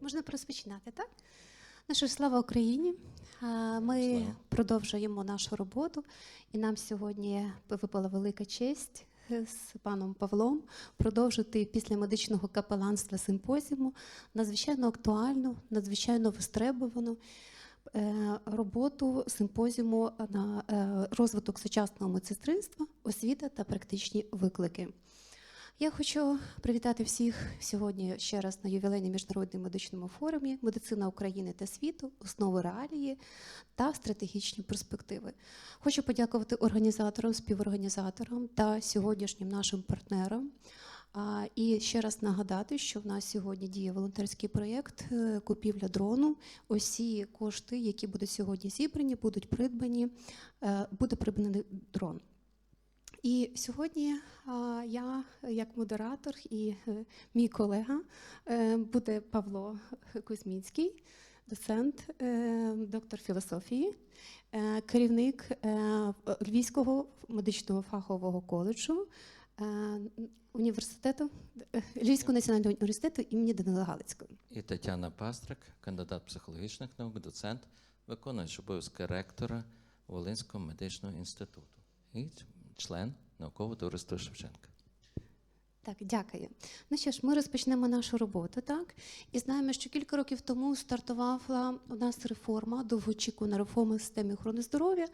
Можна розпочинати, так? Ну що ж, слава Україні. Ми Слава. продовжуємо нашу роботу, і нам сьогодні випала велика честь е, з паном Павлом продовжити після медичного капеланства симпозіуму надзвичайно актуальну, надзвичайно вистребувану е, роботу симпозіуму на е, розвиток сучасного медсестринства, освіта та практичні виклики. Я хочу привітати всіх сьогодні ще раз на ювілейному міжнародному медичному форумі Медицина України та світу, основи реалії та стратегічні перспективи. Хочу подякувати організаторам, співорганізаторам та сьогоднішнім нашим партнерам. І ще раз нагадати, що в нас сьогодні діє волонтерський проєкт е, купівля дрону. Усі кошти, які будуть сьогодні зібрані, будуть придбані, е, буде придбаний дрон. І сьогодні я, як модератор, і е, мій колега е, буде Павло Кузьмінський, доцент, е, доктор філософії, керівник Львівського медичного фахового коледжу університету Львівського національного університету імені Данила Галицького. І Тетяна Пастрик, кандидат психологічних наук, доцент, виконуючий обов'язки ректора Волинського медичного інституту член наукового товариства Шевченка. Так, дякую. Ну що ж, ми розпочнемо нашу роботу, так? І знаємо, що кілька років тому стартувала у нас реформа, довгоочікувана реформа в системі охорони здоров'я,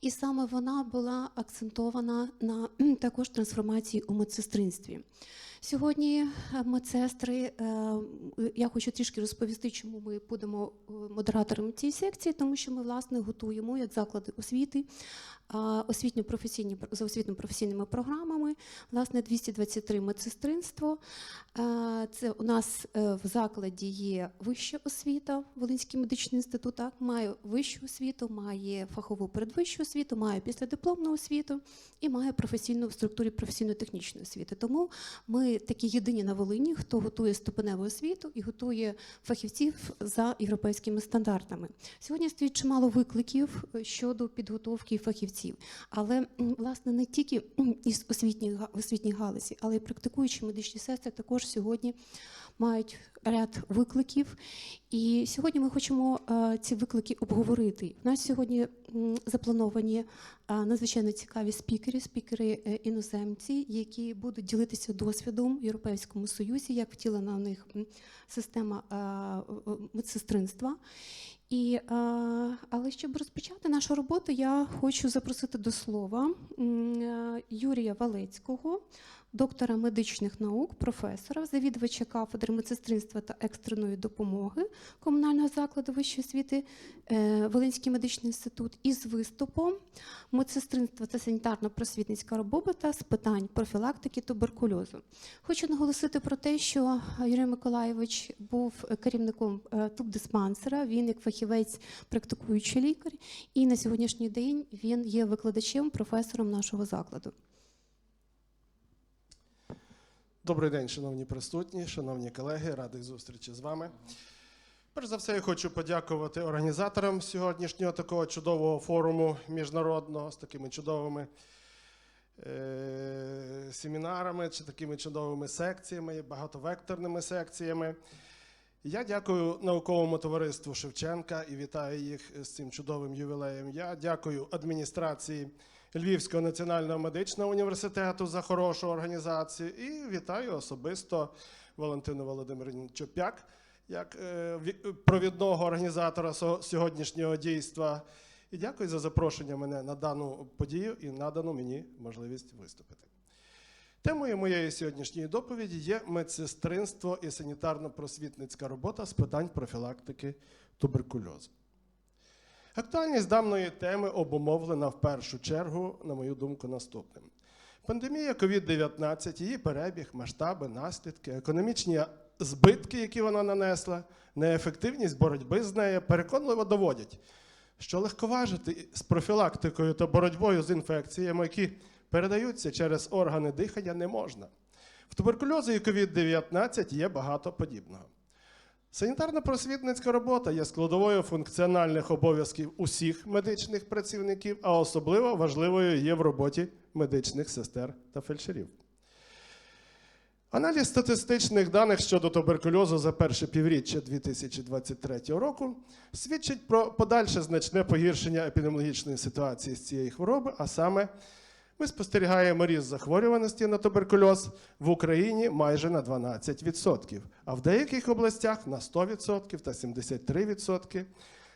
і саме вона була акцентована на також трансформації у медсестринстві. Сьогодні е, медсестри, е, я хочу трішки розповісти, чому ми будемо е, модераторами цієї секції, тому що ми власне готуємо як заклади освіти, освітньо-професійні за освітньо-професійними програмами. Власне, 223 медсестринство. Це у нас в закладі є вища освіта, Волинський медичний інститут так, має вищу освіту, має фахову передвищу освіту, має післядипломну освіту і має професійну в структурі професійно-технічної освіти. Тому ми такі єдині на Волині, хто готує ступеневу освіту і готує фахівців за європейськими стандартами. Сьогодні стоїть чимало викликів е, щодо підготовки фахівців, але власне не тільки із освітньої га- галузі, але й практикуючі медичні сестри також сьогодні мають ряд викликів. І сьогодні ми хочемо е, ці виклики обговорити. У нас сьогодні заплановані е, надзвичайно цікаві спікери, спікери е, іноземці, які будуть ділитися досвідом в Європейському Союзі, як втілена в них система медсестринства. І, але щоб розпочати нашу роботу, я хочу запросити до слова Юрія Валецького, доктора медичних наук, професора, завідувача кафедри медсестринства та екстреної допомоги комунального закладу вищої освіти е, Волинський медичний інститут із виступом медсестринства та санітарно-просвітницька робота з питань профілактики туберкульозу. Хочу наголосити про те, що Юрій Миколаєвич був керівником е, тубдиспансера, він як фахівець практикуючий лікар, і на сьогоднішній день він є викладачем, професором нашого закладу. Добрий день, шановні присутні, шановні колеги, радий зустрічі з вами. Перш за все, я хочу подякувати організаторам сьогоднішнього такого чудового форуму міжнародного з такими чудовими е- семінарами чи такими чудовими секціями, багатовекторними секціями. Я дякую науковому товариству Шевченка і вітаю їх з цим чудовим ювілеєм. Я дякую адміністрації Львівського національного медичного університету за хорошу організацію і вітаю особисто Валентину Володимирівну Чопяк як е, провідного організатора сьогоднішнього дійства. І дякую за запрошення мене на дану подію і надану мені можливість виступити. Темою моєї сьогоднішньої доповіді є медсестринство і санітарно-просвітницька робота з питань профілактики туберкульозу. Актуальність даної теми обумовлена в першу чергу, на мою думку, наступним. Пандемія COVID-19, її перебіг, масштаби, наслідки, економічні збитки, які вона нанесла, неефективність боротьби з нею переконливо доводять, що легковажити з профілактикою та боротьбою з інфекціями, які передаються через органи дихання, не можна. В туберкульозу і COVID-19 є багато подібного. Санітарно-просвітницька робота є складовою функціональних обов'язків усіх медичних працівників, а особливо важливою є в роботі медичних сестер та фельдшерів. Аналіз статистичних даних щодо туберкульозу за перше півріччя 2023 року свідчить про подальше значне погіршення епідеміологічної ситуації з цієї хвороби, а саме ми спостерігаємо ріст захворюваності на туберкульоз в Україні майже на 12%, а в деяких областях на 100% та 73%.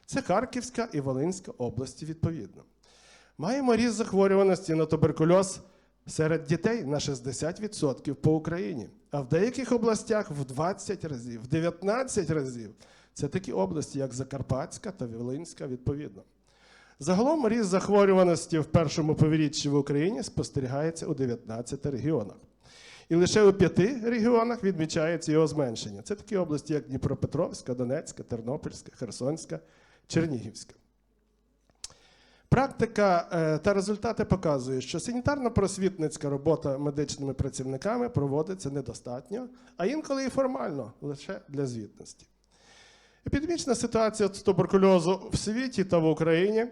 Це Харківська і Волинська області відповідно. Маємо ріст захворюваності на туберкульоз серед дітей на 60% по Україні, а в деяких областях в 20 разів, в 19 разів. Це такі області, як Закарпатська та Волинська, відповідно. Загалом ріст захворюваності в першому півріччі в Україні спостерігається у 19 регіонах. І лише у п'яти регіонах відмічається його зменшення. Це такі області, як Дніпропетровська, Донецька, Тернопільська, Херсонська, Чернігівська. Практика е, та результати показують, що санітарно-просвітницька робота медичними працівниками проводиться недостатньо, а інколи і формально, лише для звітності. Епідемічна ситуація з туберкульозу в світі та в Україні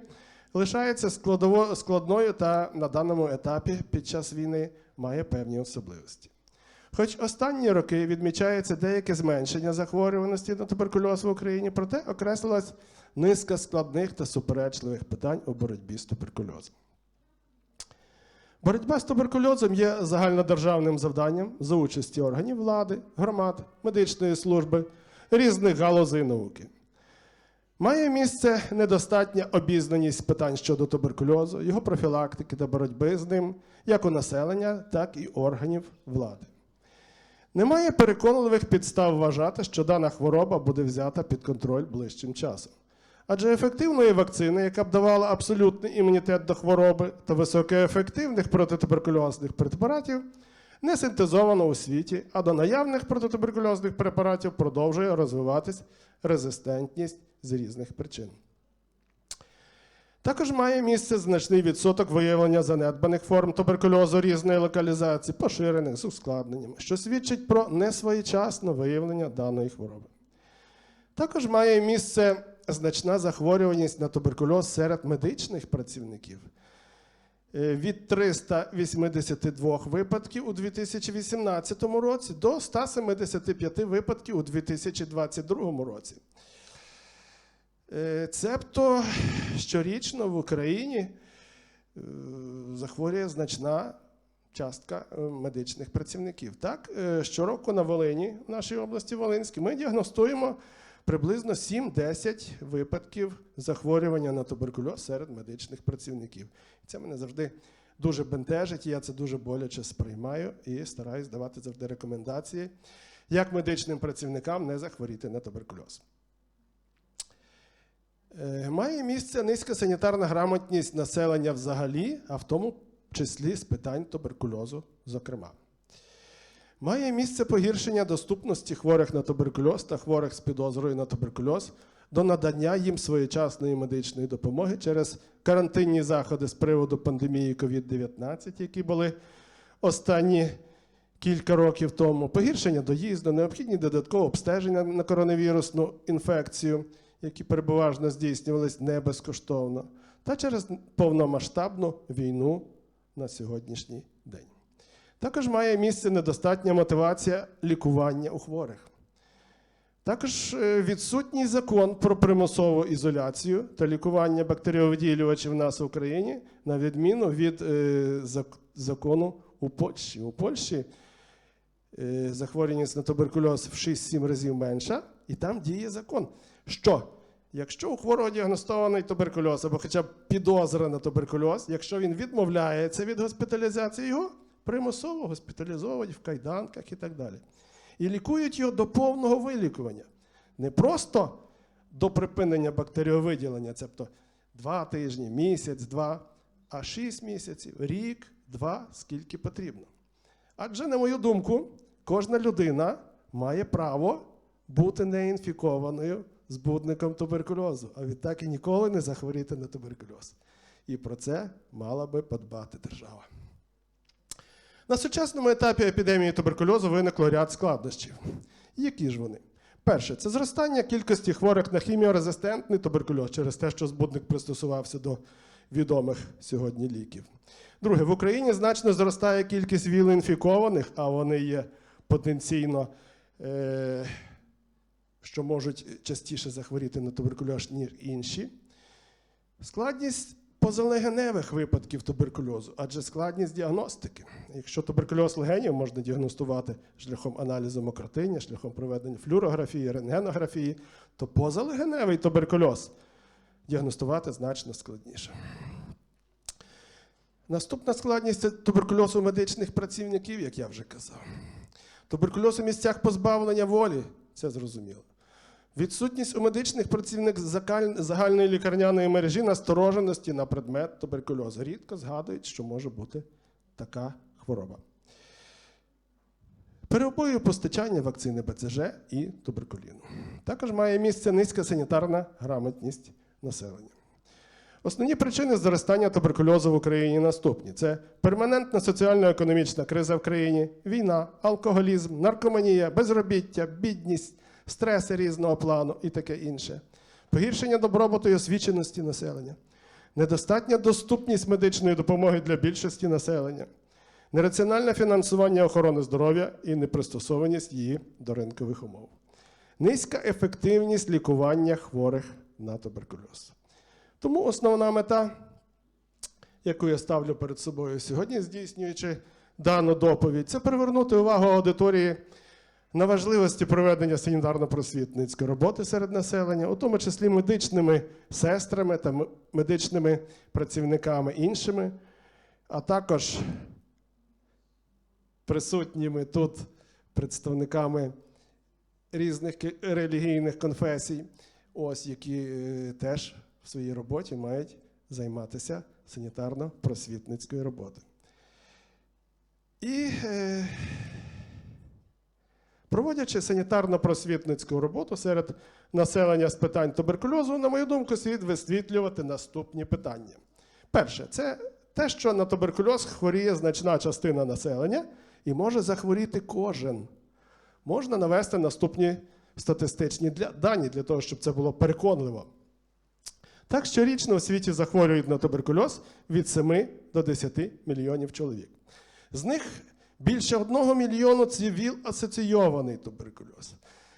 лишається складово- складною та на даному етапі під час війни має певні особливості. Хоч останні роки відмічається деяке зменшення захворюваності на туберкульоз в Україні, проте окреслилась низка складних та суперечливих питань у боротьбі з туберкульозом. Боротьба з туберкульозом є загальнодержавним завданням за участі органів влади, громад, медичної служби, різних галузей науки. Має місце недостатня обізнаність питань щодо туберкульозу, його профілактики та боротьби з ним як у населення, так і органів влади. Немає переконливих підстав вважати, що дана хвороба буде взята під контроль ближчим часом. Адже ефективної вакцини, яка б давала абсолютний імунітет до хвороби та високоефективних протитуберкульозних препаратів, не синтезовано у світі, а до наявних протитуберкульозних препаратів продовжує розвиватись резистентність з різних причин. Також має місце значний відсоток виявлення занедбаних форм туберкульозу різної локалізації, поширених з ускладненнями, що свідчить про несвоєчасне виявлення даної хвороби. Також має місце значна захворюваність на туберкульоз серед медичних працівників. Е, Від 382 випадків у 2018 році до 175 випадків у 2022 році. Е, Цебто щорічно в Україні е, захворює значна частка медичних працівників. Так, щороку на Волині, в нашій області Волинській, ми діагностуємо приблизно 7-10 випадків захворювання на туберкульоз серед медичних працівників. Це мене завжди дуже бентежить, і я це дуже боляче сприймаю і стараюсь давати завжди рекомендації, як медичним працівникам не захворіти на туберкульоз. Е, Має місце низька санітарна грамотність населення взагалі, а в тому числі з питань туберкульозу, зокрема. Має місце погіршення доступності хворих на туберкульоз та хворих з підозрою на туберкульоз до надання їм своєчасної медичної допомоги через карантинні заходи з приводу пандемії COVID-19, які були останні кілька років тому, погіршення доїзду, необхідні додаткові обстеження на коронавірусну інфекцію, які перебуважно здійснювались не безкоштовно, та через повномасштабну війну на сьогоднішній. Також має місце недостатня мотивація лікування у хворих. Також е, відсутній закон про примусову ізоляцію та лікування бактеріовиділювачів в нас в Україні, на відміну від е, закону у Польщі. У Польщі е, захворюваність на туберкульоз в 6-7 разів менша, і там діє закон. Що? Якщо у хворого діагностований туберкульоз або хоча б підозра на туберкульоз, якщо він відмовляється від госпіталізації, його примусово госпіталізовують в кайданках і так далі. І лікують його до повного вилікування. Не просто до припинення бактеріовиділення, тобто два тижні, місяць, два, а шість місяців, рік, два, скільки потрібно. Адже, на мою думку, кожна людина має право бути неінфікованою збудником туберкульозу, а відтак і ніколи не захворіти на туберкульоз. І про це мала би подбати держава. На сучасному етапі епідемії туберкульозу виникло ряд складнощів. Які ж вони? Перше, це зростання кількості хворих на хіміорезистентний туберкульоз через те, що збудник пристосувався до відомих сьогодні ліків. Друге, в Україні значно зростає кількість віл-інфікованих, а вони є потенційно, е, що можуть частіше захворіти на туберкульоз, ніж інші. Складність позалегеневих випадків туберкульозу, адже складність діагностики. Якщо туберкульоз легенів можна діагностувати шляхом аналізу мокротиння, шляхом проведення флюорографії, рентгенографії, то позалегеневий туберкульоз діагностувати значно складніше. Наступна складність це туберкульоз у медичних працівників, як я вже казав. Туберкульоз у місцях позбавлення волі це зрозуміло. Відсутність у медичних працівників загальної лікарняної мережі настороженості на предмет туберкульозу. Рідко згадують, що може бути така хвороба. Перебої у постачання вакцини БЦЖ і туберкуліну. Також має місце низька санітарна грамотність населення. Основні причини зростання туберкульозу в Україні наступні: це перманентна соціально-економічна криза в країні, війна, алкоголізм, наркоманія, безробіття, бідність, стреси різного плану і таке інше, погіршення добробуту і освіченості населення, недостатня доступність медичної допомоги для більшості населення, нераціональне фінансування охорони здоров'я і непристосованість її до ринкових умов, низька ефективність лікування хворих на туберкульоз. Тому основна мета, яку я ставлю перед собою сьогодні, здійснюючи дану доповідь, це привернути увагу аудиторії на важливості проведення санітарно-просвітницької роботи серед населення, у тому числі медичними сестрами та медичними працівниками іншими, а також присутніми тут представниками різних релігійних конфесій, ось які е, теж в своїй роботі мають займатися санітарно-просвітницькою роботою. І е, проводячи санітарно-просвітницьку роботу серед населення з питань туберкульозу, на мою думку, слід висвітлювати наступні питання. Перше, це те, що на туберкульоз хворіє значна частина населення і може захворіти кожен. Можна навести наступні статистичні дані для того, щоб це було переконливо. Так, щорічно у світі захворюють на туберкульоз від 7 до 10 мільйонів чоловік. З них більше 1 мільйону це ВІЛ-асоційований туберкульоз.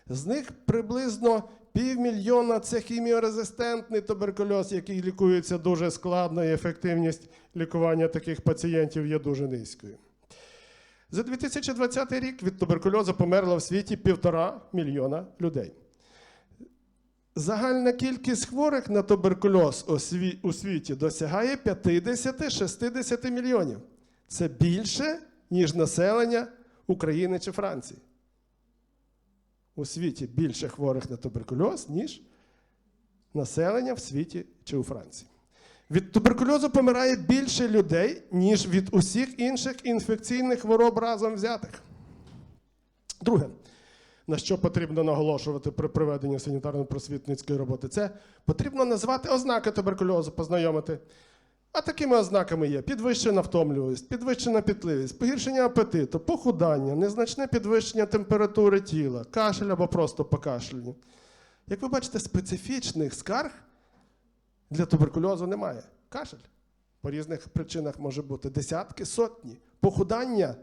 З них приблизно півмільйона це хіміорезистентний туберкульоз, який лікується дуже складно, і ефективність лікування таких пацієнтів є дуже низькою. За 2020 рік від туберкульозу померло в світі півтора мільйона людей. Загальна кількість хворих на туберкульоз у світі досягає 50-60 мільйонів. Це більше, ніж населення України чи Франції. У світі більше хворих на туберкульоз, ніж населення в світі чи у Франції. Від туберкульозу помирає більше людей, ніж від усіх інших інфекційних хвороб разом взятих. Друге, на що потрібно наголошувати при проведенні санітарно-просвітницької роботи, це потрібно назвати ознаки туберкульозу, познайомити. А такими ознаками є підвищена втомлюваність, підвищена пітливість, погіршення апетиту, похудання, незначне підвищення температури тіла, кашель або просто покашляння. Як ви бачите, специфічних скарг для туберкульозу немає. Кашель по різних причинах може бути десятки, сотні. Похудання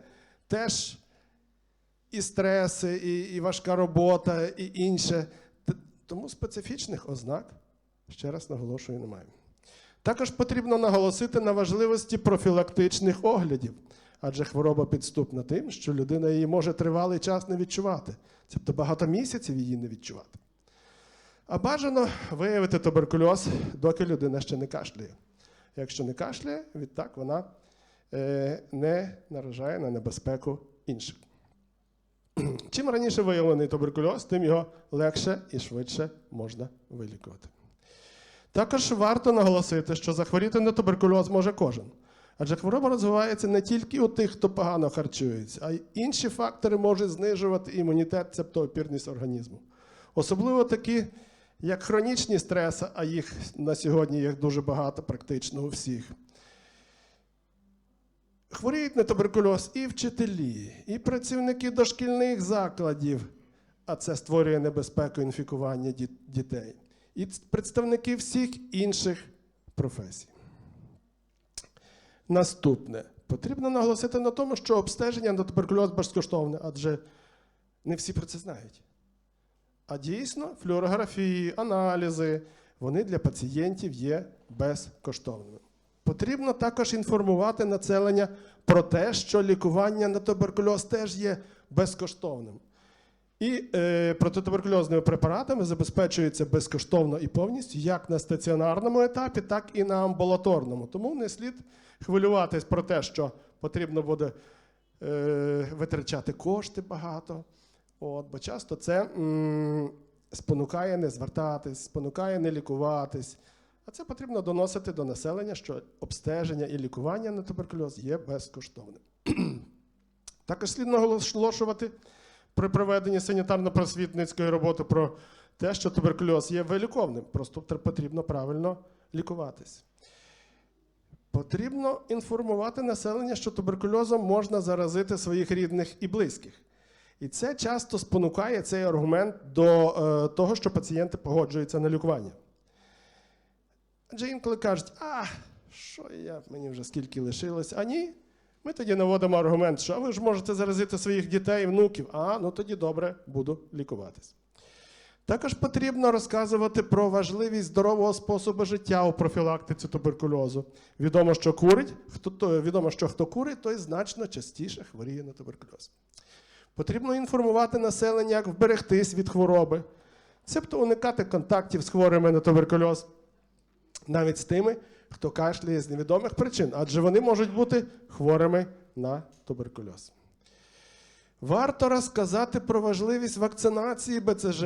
теж і стреси, і, і важка робота, і інше. Тому специфічних ознак, ще раз наголошую, немає. Також потрібно наголосити на важливості профілактичних оглядів, адже хвороба підступна тим, що людина її може тривалий час не відчувати, тобто багато місяців її не відчувати. А бажано виявити туберкульоз, доки людина ще не кашляє. Якщо не кашляє, відтак вона е, не наражає на небезпеку інших. Чим раніше виявлений туберкульоз, тим його легше і швидше можна вилікувати. Також варто наголосити, що захворіти на туберкульоз може кожен. Адже хвороба розвивається не тільки у тих, хто погано харчується, а й інші фактори можуть знижувати імунітет, цебто опірність організму. Особливо такі, як хронічні стреси, а їх на сьогодні їх дуже багато, практично у всіх. Хворіють на туберкульоз і вчителі, і працівники дошкільних закладів, а це створює небезпеку інфікування дітей, і представники всіх інших професій. Наступне Потрібно наголосити на тому, що обстеження на туберкульоз безкоштовне, адже не всі про це знають. А дійсно, флюорографії, аналізи, вони для пацієнтів є безкоштовними. Потрібно також інформувати населення про те, що лікування на туберкульоз теж є безкоштовним. І е, протитуберкульозними препаратами забезпечується безкоштовно і повністю як на стаціонарному етапі, так і на амбулаторному. Тому не слід хвилюватись про те, що потрібно буде е, витрачати кошти багато. От, бо часто це м, спонукає не звертатись, спонукає не лікуватись. А це потрібно доносити до населення, що обстеження і лікування на туберкульоз є безкоштовним. Також слід наголошувати при проведенні санітарно-просвітницької роботи про те, що туберкульоз є виліковним, просто потрібно правильно лікуватись. Потрібно інформувати населення, що туберкульозом можна заразити своїх рідних і близьких. І це часто спонукає цей аргумент до е, того, що пацієнти погоджуються на лікування. Адже інколи кажуть, а що я, мені вже скільки лишилось, а ні. Ми тоді наводимо аргумент, що «А ви ж можете заразити своїх дітей внуків. А, ну тоді добре, буду лікуватись. Також потрібно розказувати про важливість здорового способу життя у профілактиці туберкульозу. Відомо, що курить, хто, то, відомо, що хто курить, той значно частіше хворіє на туберкульоз. Потрібно інформувати населення, як вберегтись від хвороби, цебто уникати контактів з хворими на туберкульоз, навіть з тими, хто кашляє з невідомих причин, адже вони можуть бути хворими на туберкульоз. Варто розказати про важливість вакцинації БЦЖ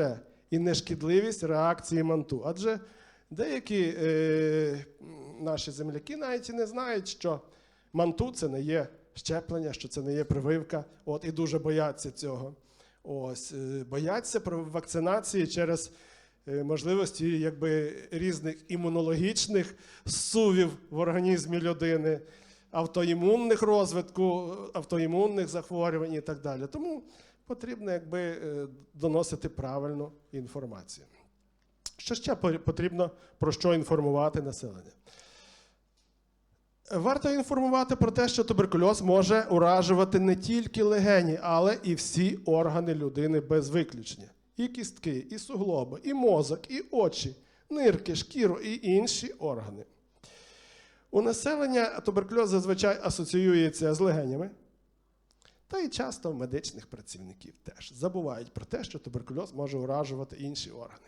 і нешкідливість реакції манту. Адже деякі е, наші земляки навіть і не знають, що манту це не є щеплення, що це не є прививка, от, і дуже бояться цього. Ось, е, бояться вакцинації через можливості якби, різних імунологічних сувів в організмі людини, автоімунних розвитку, автоімунних захворювань і так далі. Тому потрібно якби, е, доносити правильну інформацію. Що ще потрібно про що інформувати населення? Варто інформувати про те, що туберкульоз може уражувати не тільки легені, але і всі органи людини без виключення. І кістки, і суглоби, і мозок, і очі, нирки, шкіру і інші органи. У населення туберкульоз зазвичай асоціюється з легенями, та й часто медичних працівників теж забувають про те, що туберкульоз може уражувати інші органи.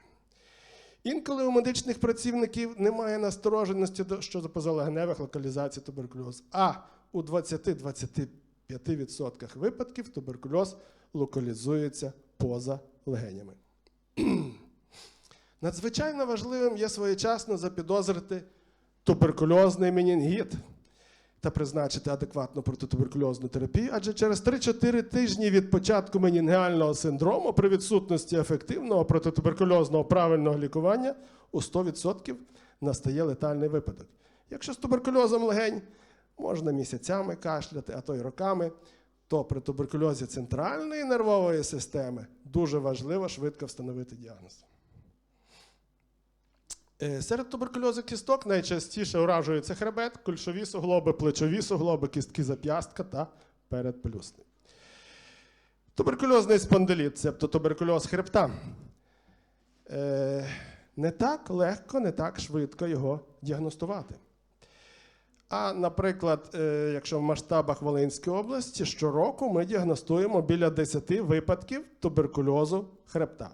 Інколи у медичних працівників немає настороженості щодо позалегеневих локалізацій туберкульозу. А у 20-25% випадків туберкульоз локалізується поза легенями. Надзвичайно важливим є своєчасно запідозрити туберкульозний менінгіт та призначити адекватну протитуберкульозну терапію, адже через 3-4 тижні від початку менінгеального синдрому при відсутності ефективного протитуберкульозного правильного лікування у 100% настає летальний випадок. Якщо з туберкульозом легень можна місяцями кашляти, а то й роками, то при туберкульозі центральної нервової системи дуже важливо швидко встановити діагноз. Е, Серед туберкульозу кісток найчастіше уражуються хребет, кульшові суглоби, плечові суглоби, кістки зап'ястка та передплюсний. Туберкульозний спондиліт, цебто туберкульоз хребта. Е, Не так легко, не так швидко його діагностувати. А, наприклад, е, якщо в масштабах Волинської області, щороку ми діагностуємо біля 10 випадків туберкульозу хребта.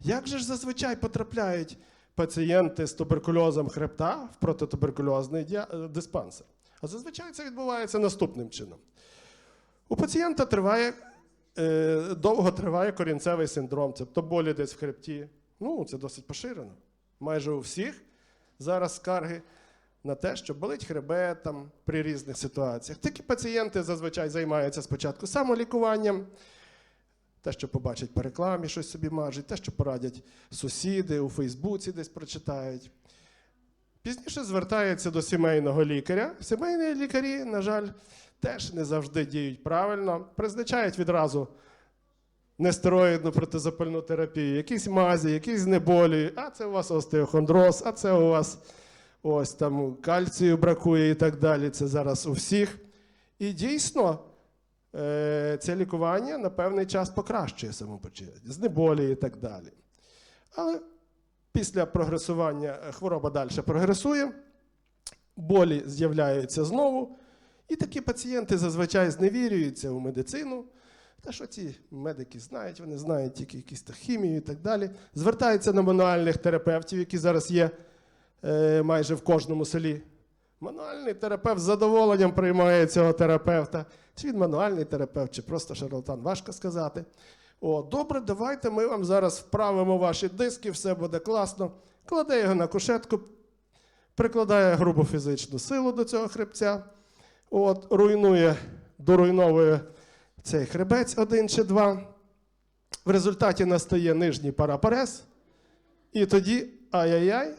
Як же ж зазвичай потрапляють пацієнти з туберкульозом хребта в протитуберкульозний е, диспансер? А зазвичай це відбувається наступним чином. У пацієнта триває, е, довго триває корінцевий синдром, тобто болі десь в хребті. Ну, це досить поширено. Майже у всіх зараз скарги на те, що болить хребет там, при різних ситуаціях. Такі пацієнти зазвичай займаються спочатку самолікуванням, те, що побачать по рекламі, щось собі мажуть, те, що порадять сусіди, у Фейсбуці десь прочитають. Пізніше звертаються до сімейного лікаря. Сімейні лікарі, на жаль, теж не завжди діють правильно, призначають відразу нестероїдну протизапальну терапію, якісь мазі, якісь знеболі, а це у вас остеохондроз, а це у вас ось там кальцію бракує і так далі. Це зараз у всіх. І дійсно, е, це лікування на певний час покращує самопочуття, знеболює і так далі. Але після прогресування е, хвороба далі прогресує, болі з'являються знову, і такі пацієнти зазвичай зневірюються у медицину. Та що ці медики знають, вони знають тільки якісь хімію і так далі. Звертаються на мануальних терапевтів, які зараз є майже в кожному селі. Мануальний терапевт з задоволенням приймає цього терапевта. Чи він мануальний терапевт, чи просто шарлатан, важко сказати. О, добре, давайте ми вам зараз вправимо ваші диски, все буде класно. Кладе його на кушетку, прикладає грубу фізичну силу до цього хребця, от, руйнує, доруйновує цей хребець один чи два. В результаті настає нижній парапарез, і тоді ай-яй-яй,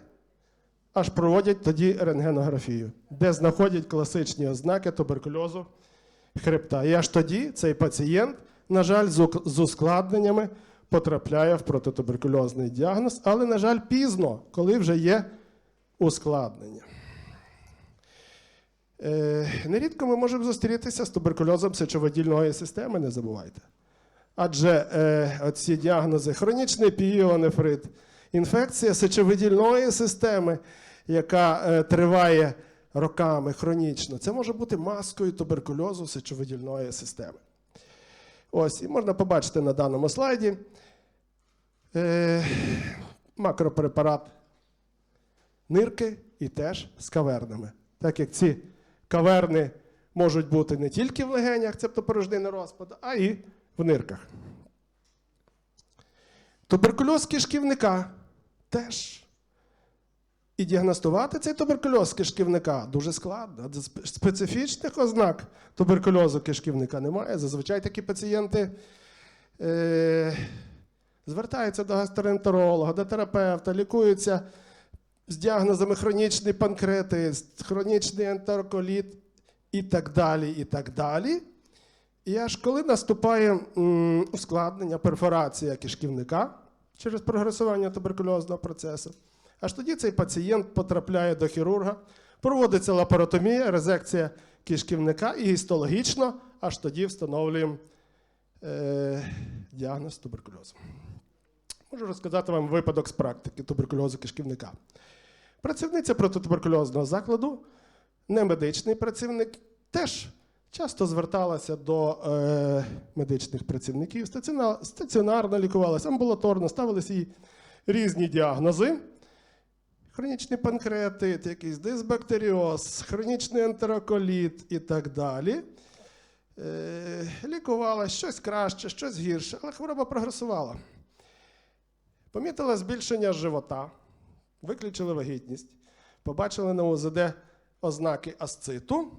аж проводять тоді рентгенографію, де знаходять класичні ознаки туберкульозу хребта. І аж тоді цей пацієнт, на жаль, з ускладненнями потрапляє в протитуберкульозний діагноз, але, на жаль, пізно, коли вже є ускладнення. Е, нерідко ми можемо зустрітися з туберкульозом сечовидільної системи, не забувайте. Адже е, оці діагнози хронічний піонефрит, інфекція сечовидільної системи, яка е, триває роками хронічно, це може бути маскою туберкульозу сечовидільної системи. Ось, і можна побачити на даному слайді е, макропрепарат нирки і теж з кавернами. Так як ці каверни можуть бути не тільки в легенях, цебто порожнини розпаду, а і в нирках. Туберкульоз кишківника теж. І діагностувати цей туберкульоз кишківника дуже складно. Специфічних ознак туберкульозу кишківника немає. Зазвичай такі пацієнти е, звертаються до гастроентеролога, до терапевта, лікуються з діагнозами хронічний панкреатит, хронічний ентероколіт і так далі. І так далі. І аж коли наступає ускладнення, перфорація кишківника через прогресування туберкульозного процесу, аж тоді цей пацієнт потрапляє до хірурга, проводиться лапаротомія, резекція кишківника і гістологічно, аж тоді встановлюємо е, діагноз туберкульозу. Можу розказати вам випадок з практики туберкульозу кишківника. Працівниця протитуберкульозного закладу, немедичний працівник, теж часто зверталася до е, медичних працівників, стаціонарно лікувалася, амбулаторно, ставилися їй різні діагнози. Хронічний панкреатит, якийсь дисбактеріоз, хронічний ентероколіт і так далі. Е, лікувала щось краще, щось гірше, але хвороба прогресувала. Помітила збільшення живота, виключили вагітність, побачили на УЗД ознаки асциту.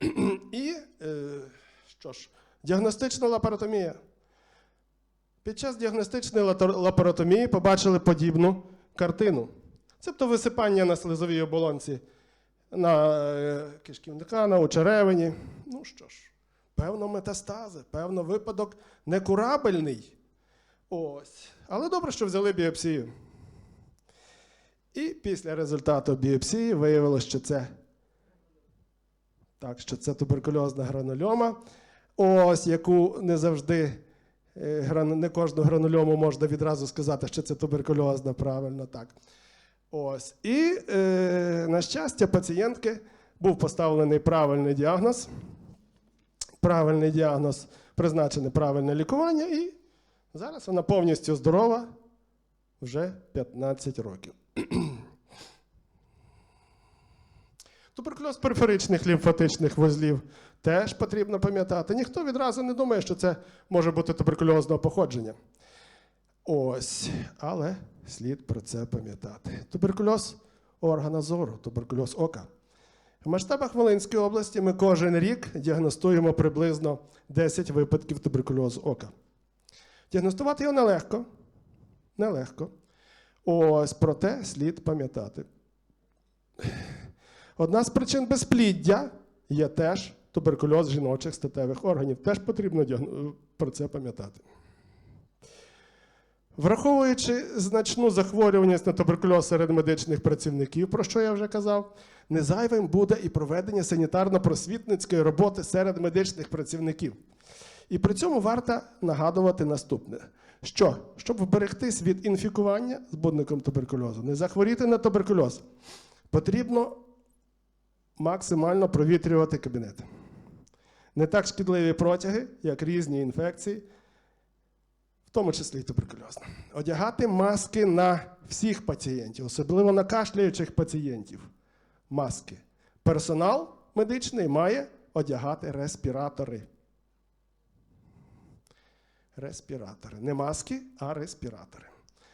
І е, що ж, діагностична лапаротомія. Під час діагностичної лапаротомії побачили подібну картину. Тобто висипання на слизовій оболонці на е, кишківника, на очеревині. Ну що ж, певно, метастази, певно, випадок некурабельний. Ось. Але добре, що взяли біопсію. І після результату біопсії виявилося, що це так, що це туберкульозна гранульома, ось яку не завжди, не кожну гранульому можна відразу сказати, що це туберкульозна, правильно так. Ось. І, е, на щастя, пацієнтки був поставлений правильний діагноз. Правильний діагноз, призначене правильне лікування, і зараз вона повністю здорова вже 15 років. Туберкульоз периферичних лімфатичних вузлів теж потрібно пам'ятати. Ніхто відразу не думає, що це може бути туберкульозного походження. Ось, але слід про це пам'ятати. Туберкульоз органа зору, туберкульоз ока. В масштабах Волинської області ми кожен рік діагностуємо приблизно 10 випадків туберкульозу ока. Діагностувати його нелегко. Нелегко. Ось проте слід пам'ятати. Одна з причин безпліддя є теж туберкульоз жіночих статевих органів. Теж потрібно про це пам'ятати. Враховуючи значну захворюваність на туберкульоз серед медичних працівників, про що я вже казав, незайвим буде і проведення санітарно-просвітницької роботи серед медичних працівників. І при цьому варто нагадувати наступне: що, щоб вберегтись від інфікування збудником туберкульозу, не захворіти на туберкульоз, потрібно максимально провітрювати кабінет. Не так шкідливі протяги, як різні інфекції, в тому числі і туберкульозна. Одягати маски на всіх пацієнтів, особливо на кашляючих пацієнтів. Маски. Персонал медичний має одягати респіратори. Респіратори. Не маски, а респіратори.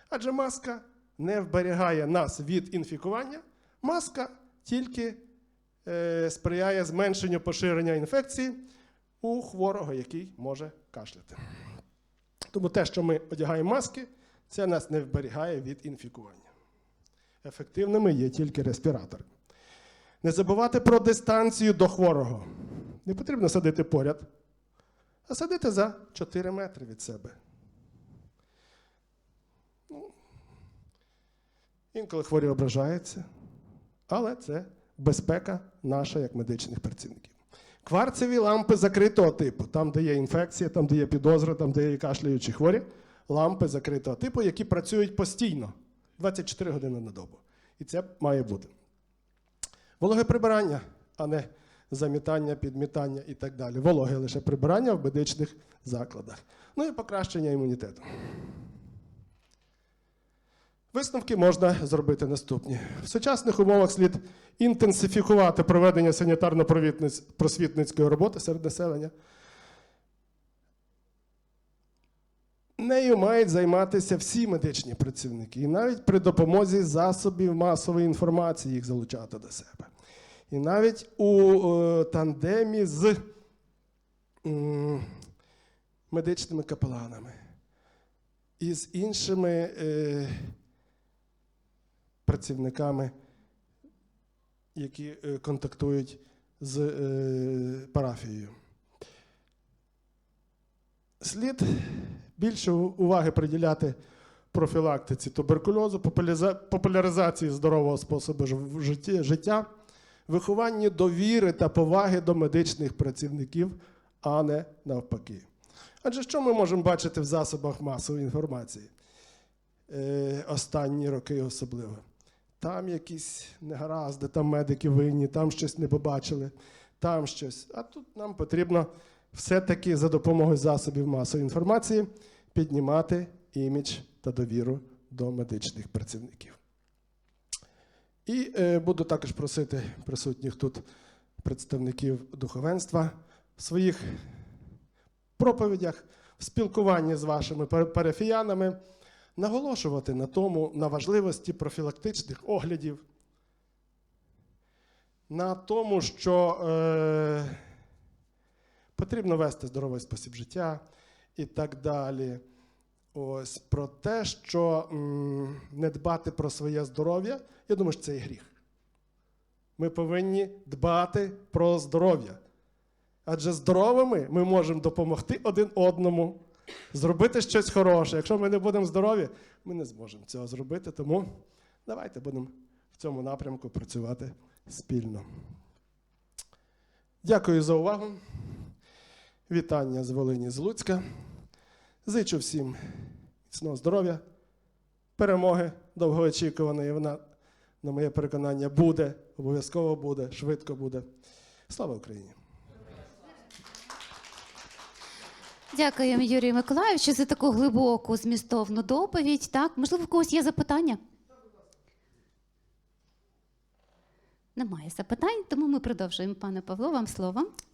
Адже маска не вберігає нас від інфікування, маска тільки сприяє зменшенню поширення інфекції у хворого, який може кашляти. Тому те, що ми одягаємо маски, це нас не вберігає від інфікування. Ефективними є тільки респіратори. Не забувати про дистанцію до хворого. Не потрібно садити поряд, а садити за 4 метри від себе. Ну, інколи хворі ображаються, але це безпека наша як медичних працівників. Кварцеві лампи закритого типу, там, де є інфекція, там, де є підозра, там, де є кашляючі хворі, лампи закритого типу, які працюють постійно 24 години на добу. І це має бути. Вологе прибирання, а не замітання, підмітання і так далі. Вологе лише прибирання в медичних закладах. Ну і покращення імунітету. Висновки можна зробити наступні. В сучасних умовах слід інтенсифікувати проведення санітарно-просвітницької роботи серед населення. Нею мають займатися всі медичні працівники, і навіть при допомозі засобів масової інформації їх залучати до себе. І навіть у е, тандемі з медичними капеланами і з іншими е, працівниками, які е, контактують з е, парафією. Слід більше уваги приділяти профілактиці туберкульозу, популяризації здорового способу життя, вихованні довіри та поваги до медичних працівників, а не навпаки. Адже що ми можемо бачити в засобах масової інформації? Е, останні роки особливо. Там якісь негаразди, там медики винні, там щось не побачили, там щось. А тут нам потрібно все-таки за допомогою засобів масової інформації піднімати імідж та довіру до медичних працівників. І е, буду також просити присутніх тут представників духовенства в своїх проповідях, в спілкуванні з вашими парафіянами наголошувати на тому, на важливості профілактичних оглядів, на тому, що е, потрібно вести здоровий спосіб життя і так далі. Ось про те, що м, не дбати про своє здоров'я, я думаю, що це і гріх. Ми повинні дбати про здоров'я. Адже здоровими ми можемо допомогти один одному, зробити щось хороше. Якщо ми не будемо здорові, ми не зможемо цього зробити. Тому давайте будемо в цьому напрямку працювати спільно. Дякую за увагу. Вітання з Волині з Луцька. Зичу всім міцного здоров'я, перемоги довгоочікуваної. Вона, на моє переконання, буде, обов'язково буде, швидко буде. Слава Україні! Дякуємо, Юрію Миколаївичу, за таку глибоку змістовну доповідь. Так, можливо, в когось є запитання? Немає запитань, тому ми продовжуємо, пане Павло, вам слово.